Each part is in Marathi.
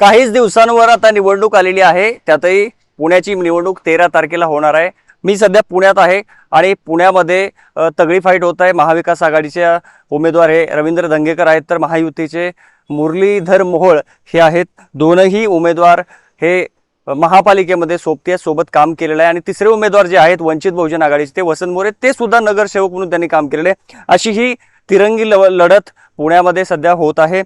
काहीच दिवसांवर आता निवडणूक आलेली आहे. त्यातही पुण्याची निवडणूक तेरा तारखेला होणार आहे. मी सध्या पुण्यात आहे आणि पुण्यामध्ये तगडी फाईट होत आहे. महाविकास आघाडीच्या उमेदवार हे रवींद्र दंगेकर आहेत. तर महायुतीचे मुरलीधर मोहोळ हे आहेत. दोनही उमेदवार हे महापालिकेमध्ये सोबती सोबत काम केलेलं आहे. आणि तिसरे उमेदवार जे आहेत वंचित बहुजन आघाडीचे ते वसंत मोरे ते सुद्धा नगरसेवक म्हणून त्यांनी काम केलेलं आहे. अशी ही तिरंगी लव- लढत पुण्यामध्ये सध्या होत आहे.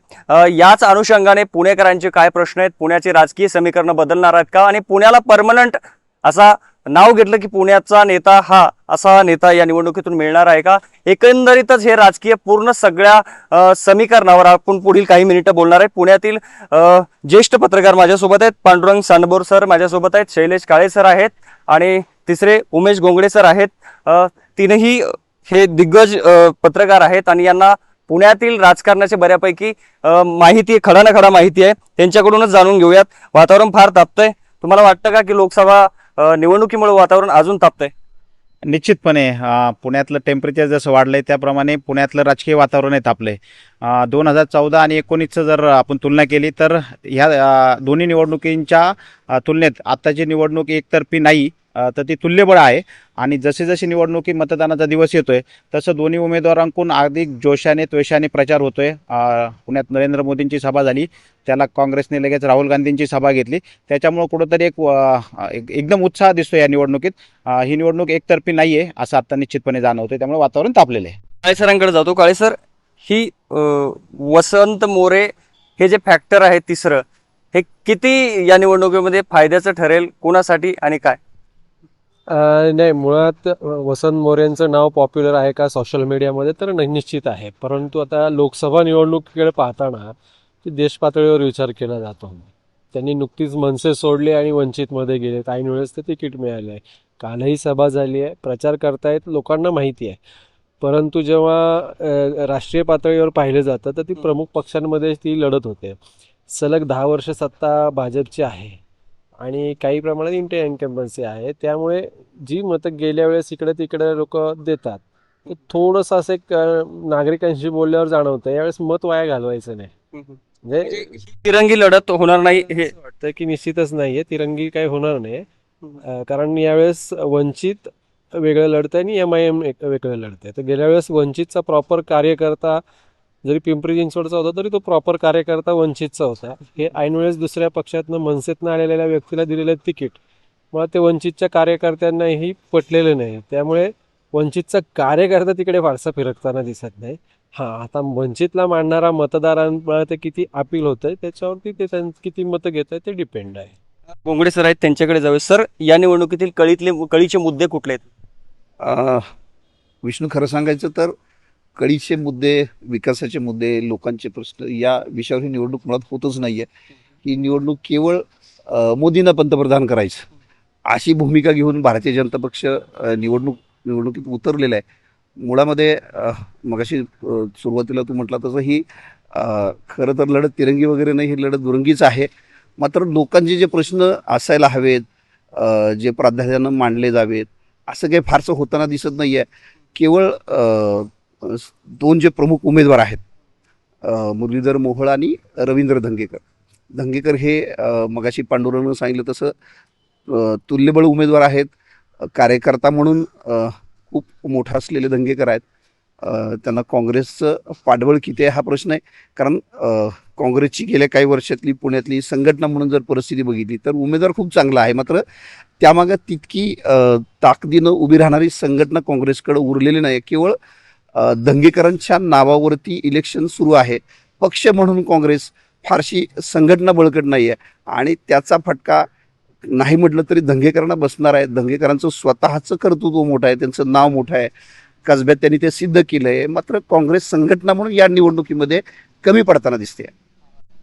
याच अनुषंगाने पुणेकरांचे काय प्रश्न आहेत? पुण्याचे राजकीय समीकरणं बदलणार आहेत का? आणि पुण्याला परमनंट असा नाव घेतलं की पुण्याचा नेता हा असा नेता या निवडणुकीतून मिळणार आहे का? एकंदरीतच हे राजकीय पूर्ण सगळ्या समीकरणावर आपण पुढील काही मिनिटं बोलणार आहे पुण्यातील ज्येष्ठ पत्रकार माझ्यासोबत आहेत. पांडुरंग सांडबोर सर माझ्यासोबत आहेत. शैलेश काळे सर आहेत. आणि तिसरे उमेश गोंगडे सर आहेत. तीनही हे दिग्गज पत्रकार आहेत आणि यांना पुण्यातील राजकारणाचे बऱ्यापैकी माहिती आहे खडा ना खडा माहिती आहे. त्यांच्याकडूनच जाणून घेऊयात. वातावरण फार तापतंय. तुम्हाला वाटतं का की लोकसभा निवडणुकीमुळे वातावरण अजून तापतंय? निश्चितपणे पुण्यातलं टेम्परेचर जसं वाढलंय त्याप्रमाणे पुण्यातलं राजकीय वातावरण आहे तापलंय दोन हजार चौदा आणि एकोणीसचं जर आपण तुलना केली तर ह्या दोन्ही निवडणुकींच्या तुलनेत आत्ताची निवडणूक एकतर्फी नाही. तर ती तुल्यबळ आहे. आणि जसे जसे निवडणुकी मतदानाचा दिवस येतोय तसं दोन्ही उमेदवारांकडून अधिक जोशाने त्वेषाने प्रचार होतोय. पुण्यात नरेंद्र मोदींची सभा झाली त्याला काँग्रेसने लगेच राहुल गांधींची सभा घेतली. त्याच्यामुळं कुठंतरी एक एकदम उत्साह दिसतो या निवडणुकीत. ही निवडणूक एकतर्फी नाही आहे असं आता निश्चितपणे जाणवतोय. त्यामुळे वातावरण तापलेलं आहे. काळे सरांकडे जातो. काळे सर ही वसंत मोरे हे जे फॅक्टर आहे तिसरं हे किती या निवडणुकीमध्ये फायद्याचं ठरेल कोणासाठी आणि काय? नाही मुळात वसंत मोरेंचं नाव पॉप्युलर आहे का सोशल मीडियामध्ये तर निश्चित आहे. परंतु आता लोकसभा निवडणुकीकडे पाहताना ते देश पातळीवर विचार केला जातो. त्यांनी नुकतीच मनसे सोडले आणि वंचितमध्ये गेले ऐन वेळेस ते तिकीट मिळालं आहे कालही सभा झाली आहे. प्रचार करतायत लोकांना माहिती आहे. परंतु जेव्हा राष्ट्रीय पातळीवर पाहिलं जातं तर ती प्रमुख पक्षांमध्ये ती लढत होते. सलग दहा वर्ष सत्ता भाजपची आहे. आणि काही प्रमाणात इंटर इन्कम्बन्सी आहे. त्यामुळे जी मतं गेल्या वेळेस इकडे तिकडे लोक देतात ते थोडंसं असं एक अ, नागरिकांशी बोलल्यावर जाणवतं. यावेळेस मत वाया घालवायचं नाही. म्हणजे तिरंगी लढत होणार नाही हे असं वाटतं की निश्चितच नाहीये. तिरंगी काही होणार नाही. कारण यावेळेस वंचित वेगळं लढतंय आणि एम आय एम वेगळं लढतंय. तर गेल्या वेळेस वंचितचा प्रॉपर कार्यकर्ता जरी पिंपरी चिंचवडचा होता तरी तो प्रॉपर कार्यकर्ता वंचितचा होता. हे ऐन वेळेस दुसऱ्या पक्षातनं मनसेतनं आलेल्या व्यक्तीला दिलेलं तिकीट मुळात ते वंचितच्या कार्यकर्त्यांनाही पटलेलं नाही. त्यामुळे वंचितचा कार्यकर्ता तिकडे फारसा फिरकताना दिसत नाही. हा आता वंचितला मांडणारा मतदारांमुळे ते किती अपील होतंय त्याच्यावरती ते त्यां- किती मतं घेत आहे ते डिपेंड आहे. गोंगडे सर आहेत त्यांच्याकडे जाऊया. सर या निवडणुकीतील कळीतले कळीचे मुद्दे कुठले आहेत? अ, विष्णू खरं सांगायचं तर कळीचे मुद्दे विकासाचे मुद्दे लोकांचे प्रश्न या विषयावर ही निवडणूक मुळात होतच नाही आहे ही निवडणूक केवळ मोदींना पंतप्रधान करायचं. अशी भूमिका घेऊन भारतीय जनता पक्ष निवडणूक निवडणुकीत उतरलेला आहे. मुळामध्ये मगाशी सुरुवातीला तू म्हटला तसं ही खरं तर लढत तिरंगी वगैरे नाही ही लढत दुरंगीच आहे. मात्र लोकांचे जे प्रश्न असायला हवेत जे प्राधान्यानं मांडले जावेत असं काही फारसं होताना दिसत नाही आहे केवळ दोन जे प्रमुख उमेदवार आहेत मुरलीधर मोहोळ आणि रवींद्र धंगेकर. धंगेकर हे मगाशी पांडुरंगनं सांगितलं तसं तुल्यबळ उमेदवार आहेत कार्यकर्ता म्हणून खूप मोठा असलेले धंगेकर आहेत. त्यांना काँग्रेसचं पाठबळ किती आहे हा प्रश्न आहे. कारण काँग्रेसची गेल्या काही वर्षातली पुण्यातली संघटना म्हणून जर परिस्थिती बघितली तर उमेदवार खूप चांगला आहे. मात्र त्यामागं तितकी ताकदीनं उभी राहणारी संघटना काँग्रेसकडे उरलेली नाही केवळ दंगेकरांच्या नावावरती इलेक्शन सुरू आहे. पक्ष म्हणून काँग्रेस फारशी संघटना बळकट नाही आहे आणि त्याचा फटका नाही म्हटलं तरी दंगेकरांना बसणार आहे. दंगेकरांचं स्वतःचं कर्तृत्व मोठं आहे. त्यांचं नाव मोठं आहे. कसब्यात त्यांनी ते सिद्ध केलं आहे मात्र काँग्रेस संघटना म्हणून या निवडणुकीमध्ये कमी पडताना दिसते.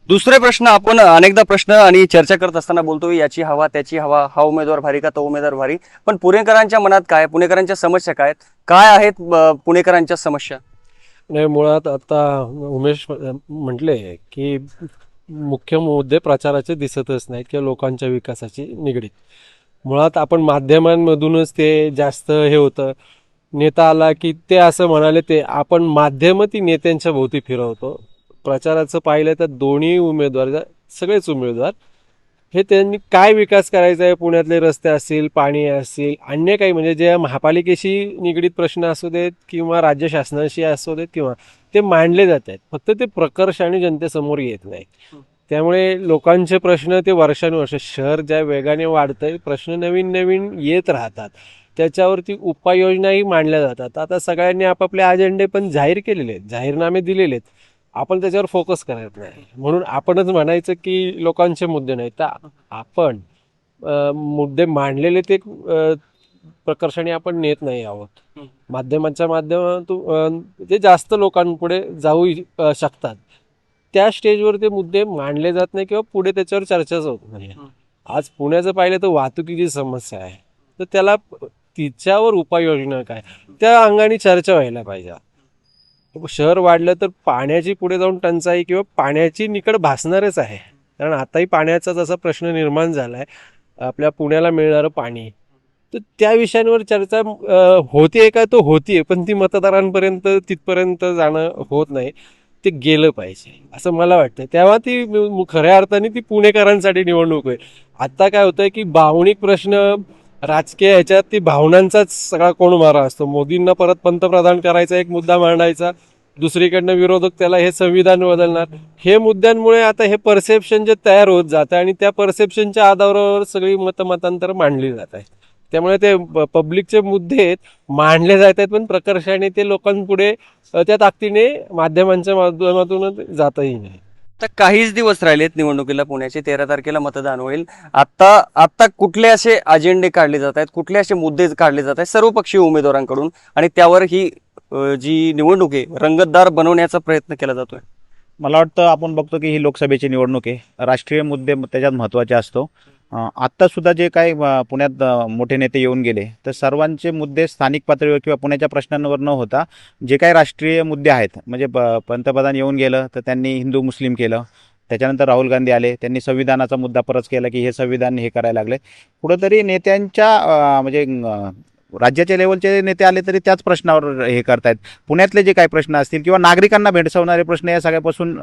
दुसरे प्रश्न आपण अनेकदा प्रश्न आणि चर्चा करत असताना बोलतो याची हवा त्याची हवा हा उमेदवार भारी का तो उमेदवार भारी? पण पुणेकरांच्या मनात काय पुणेकरांच्या समस्या काय आहेत? काय आहेत पुणेकरांच्या समस्या? नाही मुळात आता उमेश म्हटले की मुख्य मुद्दे प्रचाराचे दिसतच नाहीत किंवा लोकांच्या विकासाची निगडीत. मुळात आपण माध्यमांमधूनच ते जास्त हे होतं. नेता आला की ते असं म्हणाले ते आपण माध्यम ती नेत्यांच्या भोवती फिरवतो. प्रचाराचं पाहिलं तर दोन्ही उमेदवार सगळेच उमेदवार हे त्यांनी काय विकास करायचा आहे? पुण्यातले रस्ते असतील पाणी असतील अन्य काही म्हणजे जे महापालिकेशी निगडीत प्रश्न असू देत किंवा राज्य शासनाशी असू देत किंवा ते मांडले जात आहेत. फक्त ते प्रकर्षाने जनतेसमोर येत नाही. त्यामुळे लोकांचे प्रश्न ते वर्षानुवर्ष शहर ज्या वेगाने वाढतंय प्रश्न नवीन नवीन येत राहतात. त्याच्यावरती उपाययोजनाही मांडल्या जातात. आता सगळ्यांनी आपापले अजेंडे पण जाहीर केलेले आहेत जाहीरनामे दिलेले आहेत. आपण त्याच्यावर फोकस करत नाही. म्हणून आपणच म्हणायचं की लोकांचे मुद्दे नाही. तर आपण मुद्दे मांडलेले ते प्रकर्षाने आपण नेत नाही आहोत. माध्यमांच्या माध्यमातून जे ते जास्त लोकांपुढे जाऊ शकतात. त्या स्टेजवर ते मुद्दे मांडले जात नाही किंवा पुढे त्याच्यावर चर्चाच होत नाही. आज पुण्याचं पाहिलं तर वाहतुकीची समस्या आहे. तर त्याला तिच्यावर उपाययोजना काय? त्या अंगाने चर्चा व्हायला पाहिजे. शहर वाढलं तर पाण्याची पुढे जाऊन टंचाई किंवा पाण्याची निकड भासणारच आहे. कारण आताही पाण्याचा जसा प्रश्न निर्माण झाला आहे आपल्या पुण्याला मिळणारं पाणी तर त्या विषयांवर चर्चा होते का? तो होतीये पण ती मतदारांपर्यंत तिथपर्यंत जाणं होत नाही. ते गेलं पाहिजे असं मला वाटतं तेव्हा ती खऱ्या अर्थाने ती पुणेकरांसाठी निवडणूक आहे आता काय होतंय की भावनिक प्रश्न राजकीय ह्याच्यात ती भावनांचाच सगळा कोण मारा असतो? मोदींना परत पंतप्रधान करायचा एक मुद्दा मांडायचा. दुसरीकडनं विरोधक त्याला हे संविधान बदलणार. हे मुद्द्यांमुळे आता हे परसेप्शन जे तयार होत जातं आणि त्या परसेप्शनच्या आधारावर सगळी मतमतांतर मांडली जात आहेत. त्यामुळे ते प- पब्लिकचे मुद्दे मांडले जात आहेत पण प्रकर्षाने ते लोकांपुढे त्या ताकदीने माध्यमांच्या माध्यमातून जातही नाही. आता काहीच दिवस राहिलेत निवडणुकीला पुण्याचे तेरा तारखेला मतदान होईल. आता आता कुठले असे अजेंडे काढले जात आहेत कुठले असे मुद्दे काढले जात आहेत सर्वपक्षीय उमेदवारांकडून आणि त्यावर ही जी निवडणूक आहे रंगतदार बनवण्याचा प्रयत्न केला जातोय. मला वाटतं आपण बघतो की ही लोकसभेची निवडणूक आहे. राष्ट्रीय मुद्दे त्याच्यात महत्त्वाचे असतो. आत्तासुद्धा आत्ता सुद्धा जे काही पुण्यात मोठे नेते येऊन गेले तर सर्वांचे मुद्दे स्थानिक पातळीवर किंवा पुण्याच्या प्रश्नांवर न होता जे काही राष्ट्रीय मुद्दे आहेत म्हणजे प- पंतप्रधान येऊन गेलं तर त्यांनी हिंदू मुस्लिम केलं त्याच्यानंतर राहुल गांधी आले त्यांनी संविधानाचा मुद्दा परत केला की हे संविधान हे करायला लागले. कुठंतरी नेत्यांच्या म्हणजे राज्याच्या लेवलचे नेते आले तरी त्याच प्रश्नावर हे करतायत. पुण्यातले जे काही प्रश्न असतील किंवा नागरिकांना भेडसावणारे प्रश्न या सगळ्यापासून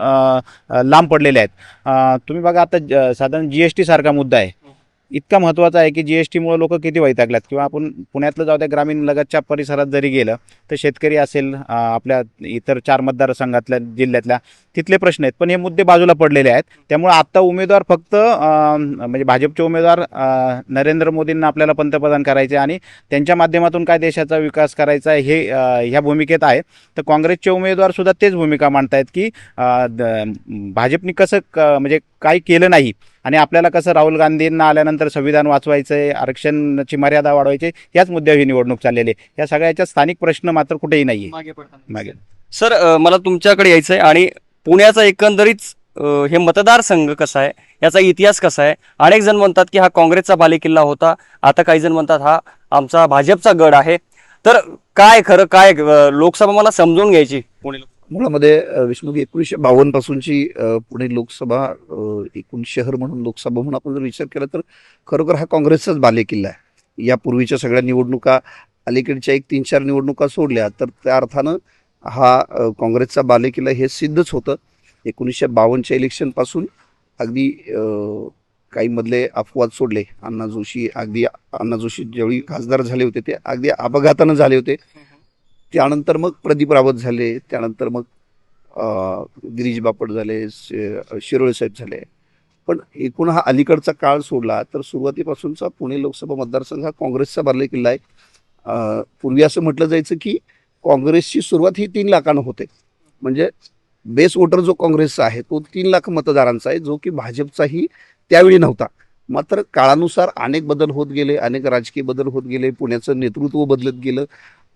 लांब पडलेले आहेत. तुम्ही बघा आता ज- साधारण जी एस टी सारखा मुद्दा आहे. इतका महत्त्वाचा आहे की जी एस टीमुळे लोक किती वैतागल्यात? किंवा आपण पुण्यातलं जाऊ त्या ग्रामीण लगतच्या परिसरात जरी गेलं तर शेतकरी असेल आपल्या इतर चार मतदारसंघातल्या जिल्ह्यातल्या तिथले प्रश्न आहेत. पण हे मुद्दे बाजूला पडलेले आहेत. त्यामुळे आत्ता उमेदवार फक्त म्हणजे भाजपचे उमेदवार नरेंद्र मोदींना आपल्याला पंतप्रधान करायचे आणि त्यांच्या माध्यमातून काय देशाचा विकास करायचा आहे हे ह्या भूमिकेत आहे. तर काँग्रेसचे उमेदवारसुद्धा तेच भूमिका मांडतायत की द- भाजपनी कसं क- म्हणजे काय केलं नाही आणि आपल्याला कसं राहुल गांधींना आल्यानंतर संविधान वाचवायचं आहे आरक्षणाची मर्यादा वाढवायची याच मुद्द्यावर ही निवडणूक चाललेली आहे. या सगळ्याच्या स्थानिक प्रश्न मात्र कुठेही नाही आहे मागे. सर मला तुमच्याकडे यायचं आहे आणि पुण्याचा एकंदरीत हे मतदारसंघ कसा आहे याचा इतिहास कसा आहे? अनेक जण म्हणतात की हा काँग्रेसचा बालेकिल्ला होता. आता काही जण म्हणतात हा आमचा भाजपचा गड आहे. तर काय खरं काय लोकसभा मला समजून घ्यायची पुणे लोक- मुळामध्ये अ, विष्णू एकोणीसशे बावन्न पासूनची पुणे लोकसभा एकूण शहर म्हणून लोकसभा म्हणून आपण जर विचार केला तर खरोखर हा काँग्रेसचाच बालेकिल्ला आहे. यापूर्वीच्या सगळ्या निवडणुका अलीकडच्या एक तीन चार निवडणुका सोडल्या तर त्या अर्थानं हा काँग्रेसचा बालेकिल्ला हे सिद्धच होतं. एकोणीसशे बावन्नच्या इलेक्शनपासून अगदी काही मधले अपवाद सोडले. अण्णा जोशी अगदी अण्णा जोशी ज्यावेळी खासदार झाले होते ते अगदी अपघातानं झाले होते. त्यानंतर मग प्रदीप रावत झाले त्यानंतर मग गिरीश बापट झाले शिरोळे साहेब झाले. पण एकूण हा अलीकडचा काळ सोडला तर सुरुवातीपासूनचा पुणे लोकसभा मतदारसंघ हा काँग्रेसचा भरले किल्ला आहे. पूर्वी असं म्हटलं जायचं की काँग्रेसची सुरुवात ही तीन लाखानं होते. म्हणजे बेस वोटर जो काँग्रेसचा आहे तो तीन लाख मतदारांचा आहे जो की भाजपचाही त्यावेळी नव्हता. मात्र काळानुसार अनेक बदल होत गेले अनेक राजकीय बदल होत गेले पुण्याचं नेतृत्व बदलत गेलं.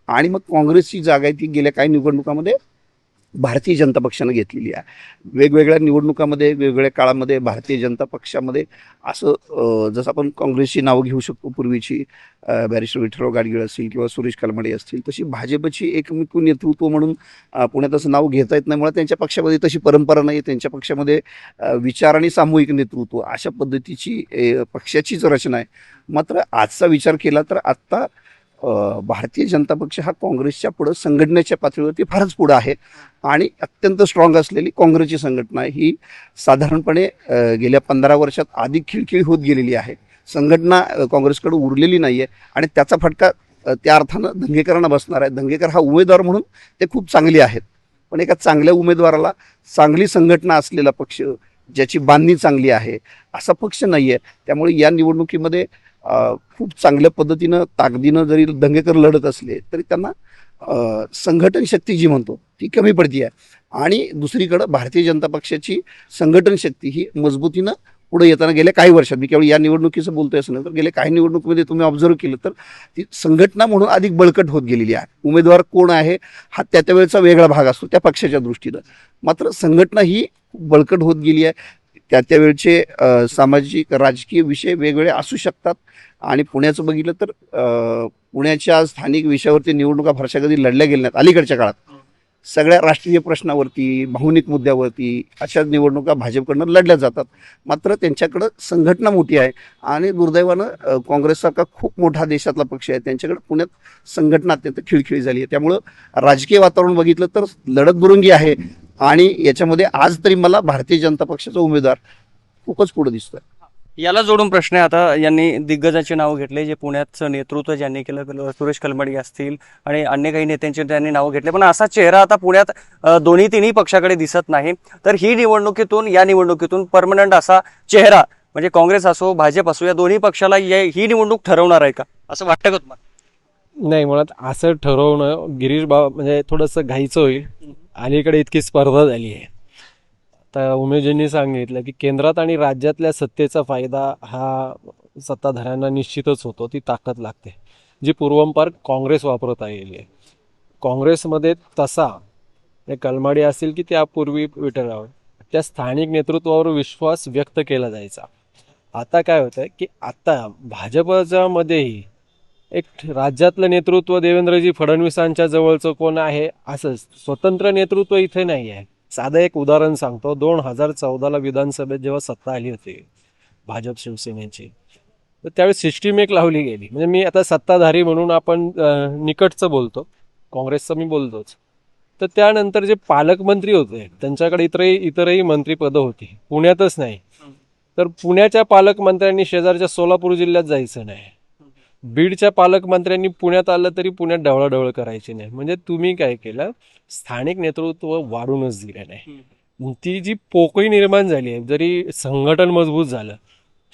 आणि मग काँग्रेसची जागा आहे ती गेल्या काही निवडणुकामध्ये भारतीय जनता पक्षानं घेतलेली आहे. वेगवेगळ्या निवडणुकामध्ये वेगवेगळ्या काळामध्ये भारतीय जनता पक्षामध्ये असं जसं आपण काँग्रेसची नावं घेऊ शकतो पूर्वीची बॅरिस्टर विठ्ठलराव गाडगीळ असतील किंवा सुरेश कलमाडे असतील तशी भाजपची एकमेक नेतृत्व म्हणून पुण्यात असं नाव घेता येत नाही. मुळे त्यांच्या पक्षामध्ये तशी परंपरा नाही त्यांच्या पक्षामध्ये विचार आणि सामूहिक नेतृत्व अशा पद्धतीची पक्षाचीच रचना आहे. मात्र आजचा विचार केला तर आत्ता भारतीय जनता पक्ष हा काँग्रेसच्या पुढं संघटनेच्या पातळीवरती फारच पुढं आहे. आणि अत्यंत स्ट्रॉंग असलेली काँग्रेसची संघटना ही साधारणपणे गेल्या पंधरा वर्षात अधिक खिळखिळी होत गेलेली आहे. संघटना काँग्रेसकडे उरलेली नाही आहे आणि त्याचा फटका त्या अर्थानं दंगेकरांना बसणार आहे. दंगेकर हा उमेदवार म्हणून ते खूप चांगले आहेत. पण एका चांगल्या उमेदवाराला चांगली संघटना असलेला पक्ष ज्याची बांधणी चांगली आहे असा पक्ष नाही आहे त्यामुळे या निवडणुकीमध्ये खूप चांगल्या पद्धतीनं ताकदीनं जरी दंगेकर लढत असले तरी त्यांना संघटन शक्ती जी म्हणतो ती कमी पडती आहे आणि दुसरीकडं भारतीय जनता पक्षाची संघटन शक्ती ही मजबूतीनं पुढे येताना गेल्या काही वर्षात मी केवळ या निवडणुकीचं बोलतोय असं नाही तर गेल्या काही निवडणुकीमध्ये तुम्ही ऑब्झर्व केलं तर ती संघटना म्हणून अधिक बळकट होत गेलेली आहे. उमेदवार कोण आहे हा त्या त्या वेळचा वेगळा भाग असतो त्या पक्षाच्या दृष्टीनं. मात्र संघटना ही बळकट होत गेली आहे. त्या त्यावेळचे सामाजिक राजकीय विषय वेगवेगळे असू शकतात. आणि पुण्याचं बघितलं तर पुण्याच्या स्थानिक विषयावरती निवडणुका फारशा कधी लढल्या गेल्या नाहीत अलीकडच्या काळात. सगळ्या राष्ट्रीय प्रश्नावरती भावनिक मुद्द्यावरती अशा निवडणुका भाजपकडनं लढल्या जातात. मात्र त्यांच्याकडं संघटना मोठी आहे आणि दुर्दैवानं काँग्रेससारखा खूप मोठा देशातला पक्ष आहे. त्यांच्याकडे पुण्यात संघटना अत्यंत खिळखिळी झाली आहे. त्यामुळं राजकीय वातावरण बघितलं तर लढत बुरुंगी आहे. आणि याच्यामध्ये आज तरी मला भारतीय जनता पक्षाचा उमेदवार खूपच पुढे दिसतोय. याला जोडून प्रश्न आहे आता यांनी दिग्गजाचे नाव घेतले जे पुण्याचं नेतृत्व ज्यांनी केलं सुरेश कलमडी असतील आणि अन्य काही नेत्यांचे त्यांनी नाव घेतले. पण असा चेहरा आता पुण्यात दोन्ही तिन्ही पक्षाकडे दिसत नाही. तर ही निवडणुकीतून या निवडणुकीतून परमनंट असा चेहरा म्हणजे काँग्रेस असो भाजप असो या दोन्ही पक्षाला ये- ही निवडणूक ठरवणार आहे का? असं वाटतं का तुम्हाला? नाही मुळात असं ठरवणं गिरीश बाबा म्हणजे थोडंसं घाईचं होईल. अलीकडे इतकी स्पर्धा झाली आहे. आता उमेशजींनी सांगितलं की केंद्रात आणि राज्यातल्या सत्तेचा फायदा हा सत्ताधाऱ्यांना निश्चितच होतो ती ताकद लागते. जी पूर्वंपार काँग्रेस वापरत आलेली आहे. काँग्रेसमध्ये तसा कलमाडी असतील की त्यापूर्वी विठराव त्या स्थानिक नेतृत्वावर विश्वास व्यक्त केला जायचा. आता काय होतं की आता भाजपच्या मध्येही एक राज्यातलं नेतृत्व देवेंद्रजी फडणवीसांच्या जवळचं कोण आहे? असंच स्वतंत्र नेतृत्व इथे नाही आहे. साधं एक उदाहरण सांगतो. दोन हजार चौदाला विधानसभेत जेव्हा सत्ता आली होती भाजप शिवसेनेची तर त्यावेळेस सिस्टीम एक लावली गेली. म्हणजे मी आता सत्ताधारी म्हणून आपण निकटचं बोलतो. काँग्रेसचं मी बोलतोच. तर त्यानंतर जे पालकमंत्री होते त्यांच्याकडे इतरही इतरही मंत्रीपदं होती. पुण्यातच नाही. तर पुण्याच्या पालकमंत्र्यांनी शेजारच्या सोलापूर जिल्ह्यात जायचं नाही. बीडच्या पालकमंत्र्यांनी पुण्यात आलं तरी पुण्यात ढवळाढवळ करायची नाही. म्हणजे तुम्ही काय केलं? स्थानिक नेतृत्व वाढूनच दिलं नाही. ती जी पोकळी निर्माण झाली आहे जरी संघटन मजबूत झालं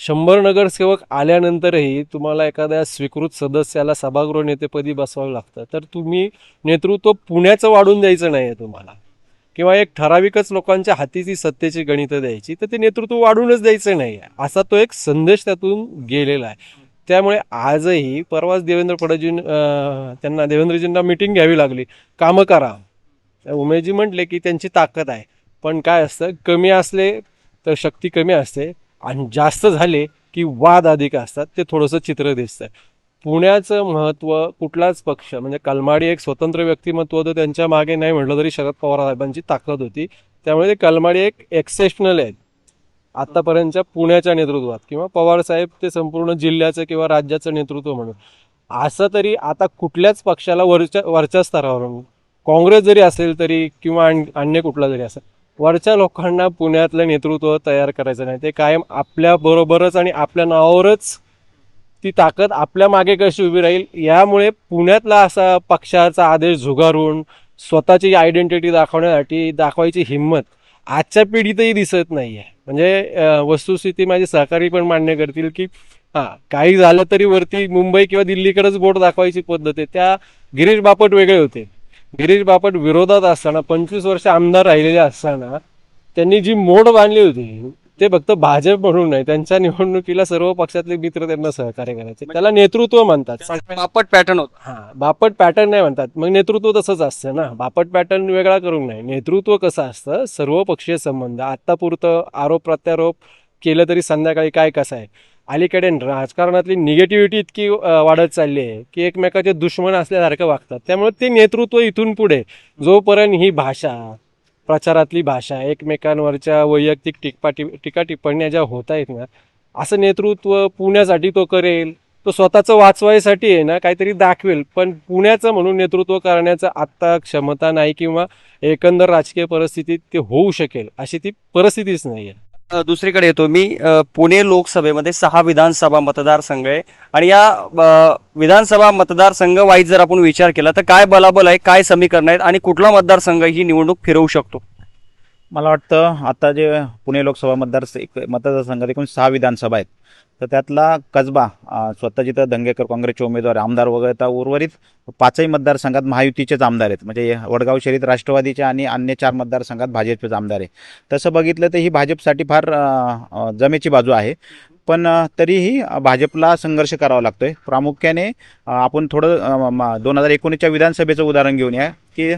शंभर नगरसेवक आल्यानंतरही तुम्हाला एखाद्या स्वीकृत सदस्याला सभागृह नेतेपदी बसवावं लागतं. तर तुम्ही नेतृत्व पुण्याचं वाढून द्यायचं नाही आहे तुम्हाला. किंवा एक ठराविकच लोकांच्या हाती ती सत्तेची गणितं द्यायची तर ते नेतृत्व वाढूनच द्यायचं नाही आहे असा तो एक संदेश त्यातून गेलेला आहे. त्यामुळे आजही परवाच देवेंद्र फडणवीस त्यांना देवेंद्रजींना मिटिंग घ्यावी लागली. कामं करा. उमेशजी म्हटले की त्यांची ताकद आहे. पण काय असतं कमी असले तर शक्ती कमी असते आणि जास्त झाले की वाद अधिक असतात ते थोडंसं चित्र दिसतं पुण्याचं महत्त्व कुठलाच पक्ष म्हणजे कलमाडी एक स्वतंत्र व्यक्तिमत्व होतं त्यांच्या मागे नाही म्हटलं तरी शरद पवार साहेबांची ताकद होती. त्यामुळे ते कलमाडी एक एक्सेप्शनल आहेत. आतापर्यंतच्या पुण्याच्या नेतृत्वात किंवा पवार साहेब ते संपूर्ण जिल्ह्याचं किंवा राज्याचं नेतृत्व म्हणून. असं तरी आता कुठल्याच पक्षाला वरच्या वरच्या स्तरावर काँग्रेस जरी असेल तरी किंवा आण- अन्य कुठला जरी असेल वरच्या लोकांना पुण्यातलं नेतृत्व तयार करायचं नाही. ते कायम आपल्या बरोबरच आणि आपल्या नावावरच ती ताकद आपल्या मागे कशी उभी राहील यामुळे पुण्यातला असा पक्षाचा आदेश झुगारून स्वतःची आयडेंटिटी दाखवण्यासाठी दाखवायची हिंमत आजच्या पिढीतही दिसत नाही आहे म्हणजे वस्तुस्थिती माझे सहकारी पण मान्य करतील की हां काही झालं तरी वरती मुंबई किंवा दिल्लीकडेच बोट दाखवायची पद्धत आहे. त्या गिरीश बापट वेगळे होते. गिरीश बापट विरोधात असताना पंचवीस वर्ष आमदार राहिलेले असताना त्यांनी जी मोड बांधली होती ते फक्त भाजप म्हणून नाही त्यांच्या निवडणुकीला सर्व पक्षातले मित्र त्यांना सहकार्य करायचे. त्याला नेतृत्व म्हणतात. बापट पॅटर्न होता. हा बापट पॅटर्न नाही म्हणतात. मग नेतृत्व तसंच असतं ना. बापट पॅटर्न वेगळा करून नाही. नेतृत्व कसं असतं? सर्व पक्षीय संबंध. आत्तापुरतं आरोप प्रत्यारोप केलं तरी संध्याकाळी काय कसं आहे? अलीकडे राजकारणातली निगेटिव्हिटी इतकी वाढत चालली आहे की एकमेकाचे दुश्मन असल्यासारखं वागतात. त्यामुळे ते नेतृत्व इथून पुढे. जोपर्यंत ही भाषा प्रचारातली भाषा एकमेकांवरच्या वैयक्तिक टिकपा टिका टिप्पण्या ज्या होत आहेत ना असं नेतृत्व पुण्यासाठी तो करेल तो स्वतःचं वाचवायसाठी आहे ना काहीतरी दाखवेल. पण पुण्याचं म्हणून नेतृत्व करण्याचं आत्ता क्षमता नाही किंवा एकंदर राजकीय परिस्थितीत ते होऊ शकेल अशी ती परिस्थितीच नाही आहे दुसरीकडे येतो. मी पुणे लोकसभेमध्ये सहा विधानसभा मतदारसंघ आहे. आणि या विधानसभा मतदारसंघ वाईज जर आपण विचार केला तर काय बलाबल आहे काय समीकरण आहेत आणि कुठला मतदारसंघ ही निवडणूक फिरवू शकतो? मला वाटतं आता जे पुणे लोकसभा मतदार मतदारसंघात एकूण सहा विधानसभा आहेत. तर त्यातला कसबा स्वतः जिथं दंगेकर काँग्रेसचे उमेदवार आमदार आमदार तर उर्वरित पाचही मतदारसंघात महायुतीचेच आमदार आहेत. म्हणजे वडगाव शहरीत राष्ट्रवादीचे आणि अन्य चार मतदारसंघात भाजपचेच आमदार आहे. तसं बघितलं तर ही भाजपसाठी फार जमेची बाजू आहे. पण तरीही भाजपला संघर्ष करावा लागतोय. प्रामुख्याने आपण थोडं दोन हजार एकोणीसच्या विधानसभेचं उदाहरण घेऊन या की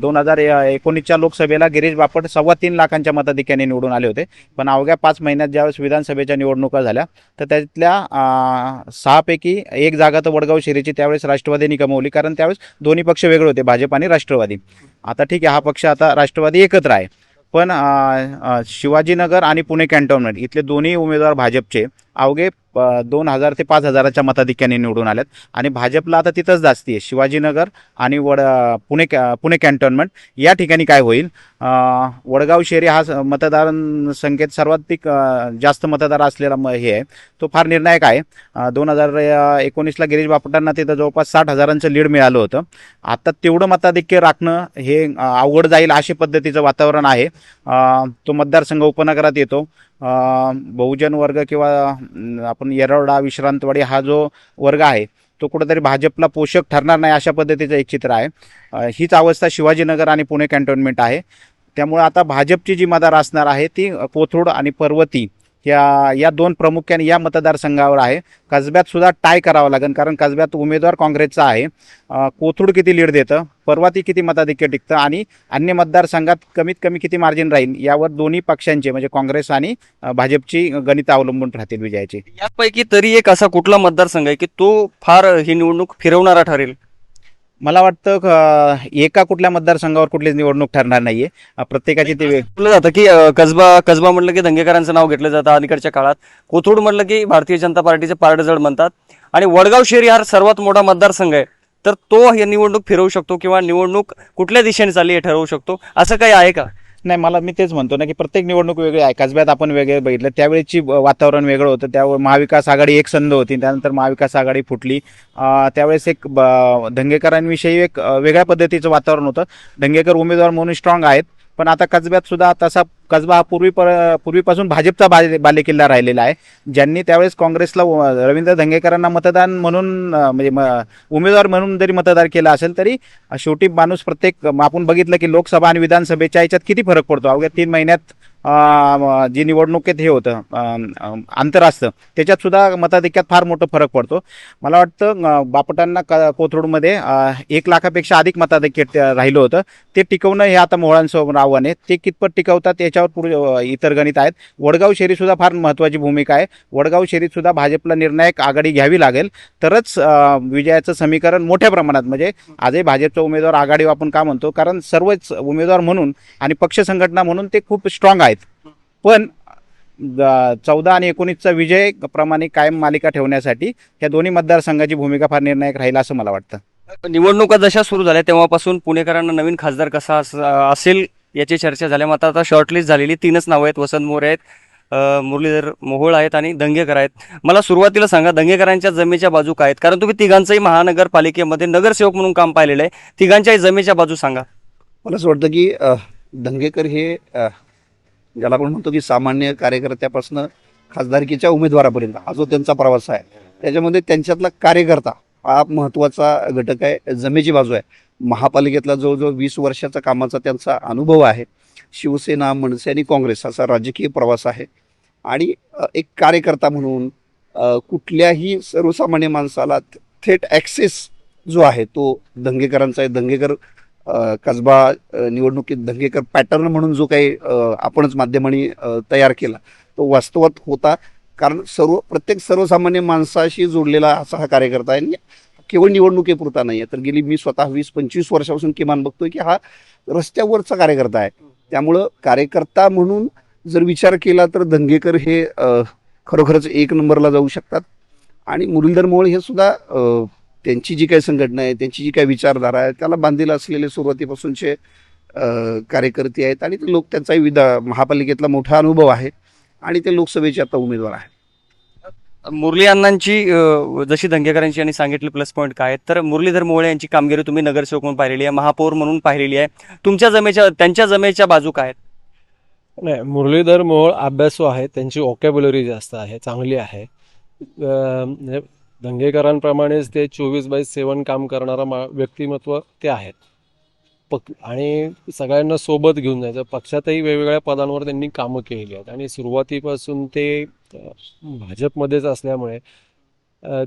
दोन हजार एकोणीसच्या लोकसभेला गिरीश बापट सव्वा तीन लाखांच्या मताधिक्याने निवडून आले होते. पण अवघ्या पाच महिन्यात ज्यावेळेस विधानसभेच्या निवडणुका झाल्या तर त्यातल्या सहापैकी एक जागा तर वडगाव शिरीची त्यावेळेस राष्ट्रवादीने कमवली कारण त्यावेळेस दोन्ही पक्ष वेगळे होते भाजप आणि राष्ट्रवादी. आता ठीक आहे हा पक्ष आता राष्ट्रवादी एकत्र आहे. पण शिवाजीनगर आणि पुणे कॅन्टोन्मेंट इथले दोन्ही उमेदवार भाजपचे अवघे दोन हजार ते पाच हजाराच्या मताधिक्याने निवडून आल्यात. आणि भाजपला आता तिथंच जास्ती आहे. शिवाजीनगर आणि वड पुणे कॅ- पुणे कॅन्टोन्मेंट. या ठिकाणी काय होईल? वडगाव शहरी हा स- मतदार संख्येत सर्वाधिक जास्त मतदार असलेला म- हे आहे. तो फार निर्णायक आहे. दोन हजार एकोणीसला गिरीश बापटांना तिथं जवळपास साठ हजारांचं लीड मिळालं होतं. आता तेवढं मताधिक्य राखणं हे अवघड जाईल अशी पद्धतीचं वातावरण आहे. तो मतदारसंघ उपनगरात येतो. बहुजन वर्ग किंवा आपण येरवडा विश्रांतवाडी हा जो वर्ग आहे तो कुठेतरी भाजपला पोषक ठरणार नाही अशा पद्धतीचं एक चित्र आहे. हीच अवस्था शिवाजीनगर आणि पुणे कॅन्टोन्मेंट आहे. त्यामुळे आता भाजपची जी मदार असणार आहे ती कोथरूड आणि पर्वती या या दोन प्रामुख्याने या मतदारसंघावर आहे. कसब्यात सुद्धा टाय करावं लागेल कारण कसब्यात उमेदवार काँग्रेसचा आहे. कोथरूड किती लीड देतं पर्वाती किती मताधिक्य टिकतं आणि अन्य मतदारसंघात कमीत कमी किती मार्जिन राहील यावर दोन्ही पक्षांचे म्हणजे काँग्रेस आणि भाजपची गणित अवलंबून राहतील विजयाची. यापैकी तरी एक असा कुठला मतदारसंघ आहे की तो फार ही निवडणूक फिरवणारा ठरेल? मला वाटतं एका कुठल्या मतदारसंघावर कुठलीच निवडणूक ठरणार नाहीये. प्रत्येकाची ते म्हटलं जातं की कसबा कसबा म्हटलं की दंगेकरांचं नाव घेतलं जातं अलीकडच्या काळात. कोथरूड म्हटलं की भारतीय जनता पार्टीचे पारडजड म्हणतात. आणि वडगाव शहरी हा सर्वात मोठा मतदारसंघ आहे. तर तो ही निवडणूक फिरवू शकतो किंवा निवडणूक कुठल्या दिशेने चालली हे ठरवू शकतो. असं काही आहे का? नाही मला मी तेच म्हणतो ना की प्रत्येक निवडणूक वेगळी आहे. कसब्यात आपण वेगळे बघितलं त्यावेळेची वातावरण वेगळं होतं. त्यावेळी महाविकास आघाडी एक संध होती त्यानंतर महाविकास आघाडी फुटली. त्यावेळेस एक ब- धंगेकरांविषयी एक वेगळ्या पद्धतीचं वातावरण होतं. धंगेकर उमेदवार म्हणून स्ट्रॉंग आहेत. पण आता कसब्यात सुद्धा तसा कसबा हा पूर्वी पूर्वीपासून भाजपचा बाले बालेकिल्ला राहिलेला आहे. ज्यांनी त्यावेळेस काँग्रेसला व- रवींद्र धंगेकरांना मतदान म्हणून म्हणजे म- उमेदवार म्हणून जरी मतदार केला असेल तरी शेवटी माणूस प्रत्येक आपण बघितलं की लोकसभा आणि विधानसभेच्या याच्यात किती फरक पडतो. अवघ्या तीन महिन्यात जी निवडणुकीत हे होतं अं, अंतर असतं त्याच्यात सुद्धा मताधिक्यात फार मोठं फरक पडतो. मला वाटतं बापटांना क कोथरूडमध्ये एक लाखापेक्षा अधिक मताधिक्य राहिलं होतं. ते टिकवणं हे आता मोहळांसमोर आव्हान आहे. ते कितपत टिकवतात याच्यावर पुढे इतर गणित आहेत. वडगाव शहरीसुद्धा फार महत्त्वाची भूमिका आहे. वडगाव शहरीतसुद्धा भाजपला निर्णायक आघाडी घ्यावी लागेल. तरच विजयाचं समीकरण मोठ्या प्रमाणात म्हणजे आजही भाजपचा उमेदवार आघाडीवर आपण का म्हणतो? कारण सर्वच उमेदवार म्हणून आणि पक्ष संघटना म्हणून ते खूप स्ट्रॉंग आहे. पण चौदा आणि एकोणीसचा विजय प्रमाणे कायम मालिका ठेवण्यासाठी या दोन्ही मतदारसंघाची भूमिका फार निर्णायक राहील असं मला वाटतं. निवडणुका जशा सुरू झाल्या तेव्हापासून पुणेकरांना नवीन खासदार कसा अस- असेल याची चर्चा झाल्या. मात्र आता शॉर्टलिस्ट झालेली तीनच नावं आहेत. वसंत मोरे आहेत मुरलीधर मोहोळ आहेत आणि दंगेकर आहेत. मला सुरुवातीला सांगा दंगेकरांच्या जमेच्या बाजू काय आहेत? कारण तुम्ही तिघांचंही महानगरपालिकेमध्ये नगरसेवक म्हणून काम पाहिलेलं आहे. तिघांच्याही जमेच्या बाजू सांगा. मला असं वाटतं की दंगेकर हे ज्याला आपण म्हणतो की सामान्य कार्यकर्त्यापासून खासदारकीच्या उमेदवारापर्यंत हा जो त्यांचा प्रवास आहे त्याच्यामध्ये त्यांच्यातला कार्यकर्ता हा महत्त्वाचा घटक आहे जमेची बाजू आहे. महापालिकेतला जवळजवळ वीस वर्षाचा कामाचा त्यांचा अनुभव आहे. शिवसेना मनसे आणि काँग्रेस असा राजकीय प्रवास आहे. आणि एक कार्यकर्ता म्हणून कुठल्याही सर्वसामान्य माणसाला थेट ॲक्सेस जो आहे तो दंगेकरांचा आहे. दंगेकर कसबा निवडणुकीत दंगेकर पॅटर्न म्हणून जो काही आपणच माध्यमांनी तयार केला तो वास्तवात होता. कारण सर्व प्रत्येक सर्वसामान्य माणसाशी जोडलेला असा हा कार्यकर्ता आहे. केवळ निवडणुकीपुरता नाही आहे तर गेली मी स्वतः वीस पंचवीस वर्षापासून किमान बघतोय की हा रस्त्यावरचा कार्यकर्ता आहे. त्यामुळं कार्यकर्ता म्हणून जर विचार केला तर दंगेकर हे खरोखरच एक नंबरला जाऊ शकतात. आणि मुरलीधर मोहोळ हे सुद्धा त्यांची जी काही संघटना आहे त्यांची जी काही विचारधारा आहे त्याला बांधील असलेले सुरुवातीपासूनचे कार्यकर्ते आहेत आणि ते लोक त्यांचाही विधा महापालिकेतला मोठा अनुभव आहे आणि ते लोकसभेचे आता उमेदवार आहेत. मुरली अण्णांची जशी दंगेकरांची यांनी सांगितले प्लस पॉईंट काय आहेत, तर मुरलीधर मोहोळे यांची कामगिरी तुम्ही नगरसेवक म्हणून पाहिलेली आहे महापौर म्हणून पाहिलेली आहे. तुमच्या जमेच्या त्यांच्या जमेच्या बाजू काय आहेत? नाही मुरलीधर मोहोळ अभ्यासू आहे त्यांची ओकॅब्युलरी जास्त आहे चांगली आहे. दंगेकरांप्रमाणेच ते चोवीस बाय सेवन काम करणारा मा व्यक्तिमत्व ते आहेत. पक आणि सगळ्यांना सोबत घेऊन जायचं. पक्षातही वेगवेगळ्या पदांवर त्यांनी कामं केलेली आहेत. आणि सुरुवातीपासून ते भाजपमध्येच असल्यामुळे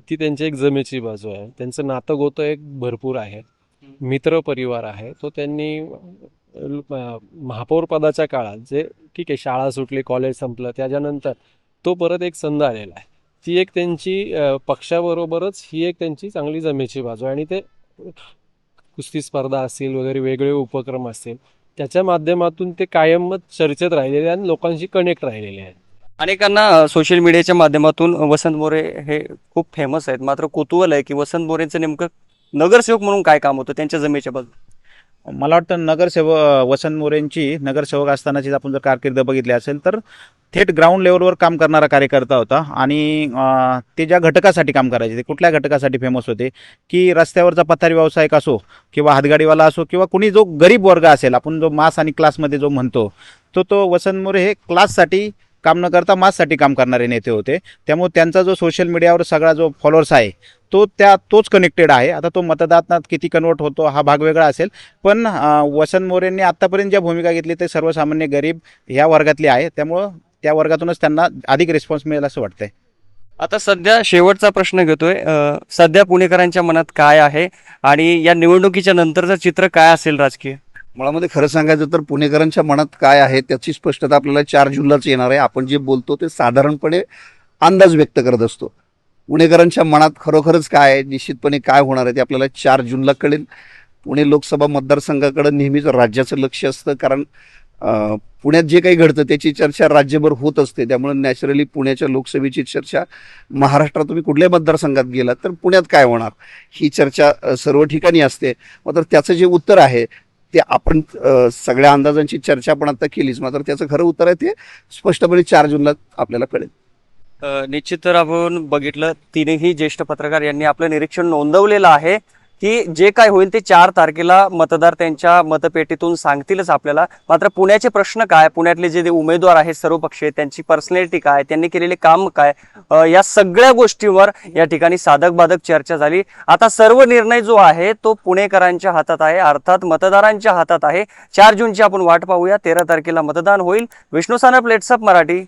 ती त्यांची एक जमेची बाजू आहे. त्यांचं नातं गोतं एक भरपूर आहे. मित्र परिवार आहे. तो त्यांनी महापौर पदाच्या काळात जे ठीक आहे शाळा सुटली कॉलेज संपलं त्याच्यानंतर तो परत एक संध आलेला आहे. ती एक त्यांची पक्षाबरोबरच ही एक त्यांची चांगली जमेची बाजू आहे. आणि ते कुस्ती स्पर्धा असतील वगैरे वेगळे उपक्रम असतील त्याच्या माध्यमातून ते कायमच चर्चेत राहिलेले आणि लोकांशी कनेक्ट राहिलेले आहेत. अनेकांना सोशल मीडियाच्या माध्यमातून वसंत मोरे हे खूप फेमस आहेत. मात्र कुतूहल आहे की वसंत मोरेंचं नेमकं नगरसेवक म्हणून काय काम होतं? त्यांच्या जमेच्या बाजू मला वाटतं नगरसेवक वसंत मोरेंची नगरसेवक असतानाची आपण जर कारकीर्द बघितली असेल तर थेट ग्राउंड लेवलवर काम करणारा कार्यकर्ता होता आणि ते ज्या घटकासाठी काम करायचे ते कुठल्या घटकासाठी फेमस होते? की रस्त्यावरचा पथारी व्यावसायिक असो किंवा हातगाडीवाला असो किंवा कुणी जो गरीब वर्ग असेल आपण जो मास आणि क्लासमध्ये जो म्हणतो तो तो वसंत मोरे हे क्लाससाठी काम न करता माससाठी काम करणारे नेते होते. त्यामुळे त्यांचा जो सोशल मीडियावर सगळा जो फॉलोअर्स आहे तो त्या तोच कनेक्टेड आहे. आता तो मतदानात किती कन्वर्ट होतो हा भाग वेगळा असेल. पण वसंत मोरेंनी आत्तापर्यंत ज्या भूमिका घेतली ते सर्वसामान्य गरीब ह्या वर्गातली आहे. त्यामुळं त्या वर्गातूनच त्यांना अधिक रिस्पॉन्स मिळेल असं वाटतंय. आता सध्या शेवटचा प्रश्न घेतोय. सध्या पुणेकरांच्या मनात काय आहे? आणि या निवडणुकीच्या नंतरचं चित्र काय असेल राजकीय? मुळामध्ये खरं सांगायचं तर पुणेकरांच्या मनात काय आहे त्याची स्पष्टता आपल्याला चार जूनलाच येणार आहे. आपण जे बोलतो ते साधारणपणे अंदाज व्यक्त करत असतो. पुणेकरांच्या मनात खरोखरच काय आहे निश्चितपणे काय होणार आहे ते आपल्याला चार जूनला कळेल. पुणे लोकसभा मतदारसंघाकडे नेहमीच राज्याचं लक्ष असतं कारण पुण्यात जे काही घडतं त्याची चर्चा राज्यभर होत असते. त्यामुळे नॅचरली पुण्याच्या लोकसभेची चर्चा महाराष्ट्रात तुम्ही कुठल्याही मतदारसंघात गेलात तर पुण्यात काय होणार? ही चर्चा सर्व ठिकाणी असते. मात्र त्याचं जे उत्तर आहे ते आपण सगळ्या अंदाजांची चर्चा आपण आता केलीच मात्र त्याचं खरं उत्तर आहे ते स्पष्टपणे चार जूनला आपल्याला कळेल. निश्चित तर आपण बघितलं तीनही ज्येष्ठ पत्रकार यांनी आपलं निरीक्षण नोंदवलेलं आहे. की जे काय होईल ते चार तारखेला मतदार त्यांच्या मतपेटीतून सांगतीलच आपल्याला. मात्र पुण्याचे प्रश्न काय? पुण्यातले जे उमेदवार आहेत सर्व पक्ष त्यांची पर्सनॅलिटी काय? त्यांनी केलेले काम काय? या सगळ्या गोष्टींवर या ठिकाणी साधक बाधक चर्चा झाली. आता सर्व निर्णय जो आहे तो पुणेकरांच्या हातात आहे. अर्थात मतदारांच्या हातात आहे. चार जूनची आपण वाट पाहूया. तेरा तारखेला मतदान होईल. विष्णू साना प्लेट्सअप मराठी.